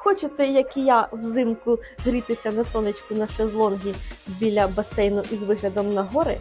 Хочете, як і я, взимку грітися на сонечку на шезлонгі біля басейну із виглядом на гори?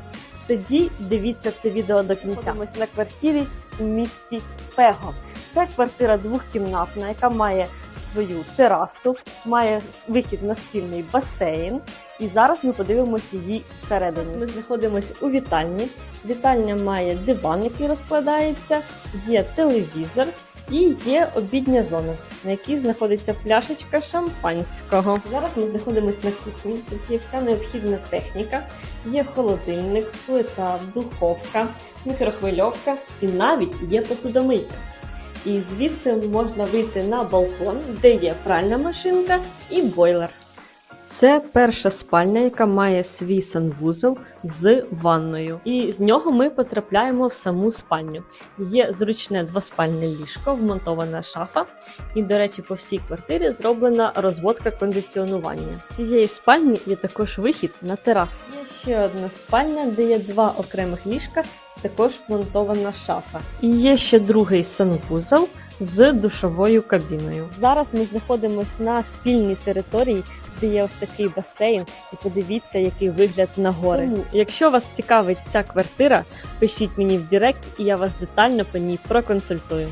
Тоді дивіться це відео до кінця. Ось на квартирі у місті Пего. Це квартира двохкімнатна, яка має свою терасу, має вихід на спільний басейн. І зараз ми подивимося її всередині. Ми знаходимося у вітальні. Вітальня має диван, який розкладається, є телевізор і є обідня зона, на якій знаходиться пляшечка шампанського. Зараз ми знаходимося на кухні. Тут є вся необхідна техніка. Є холодильник, плита, духовка, мікрохвильовка і навіть є посудомийка. І звідси можна вийти на балкон, де є пральна машинка і бойлер. Це перша спальня, яка має свій санвузол з ванною, і з нього ми потрапляємо в саму спальню. Є зручне двоспальне ліжко, вмонтована шафа, і, до речі, по всій квартирі зроблена розводка кондиціонування. З цієї спальні є також вихід на терасу. Є ще одна спальня, де є два окремих ліжка, також вмонтована шафа. І є ще другий санвузол з душовою кабіною. Зараз ми знаходимося на спільній території, де є ось такий басейн, і подивіться, який вигляд на гори. Тому, якщо вас цікавить ця квартира, пишіть мені в Директ, і я вас детально по ній проконсультую.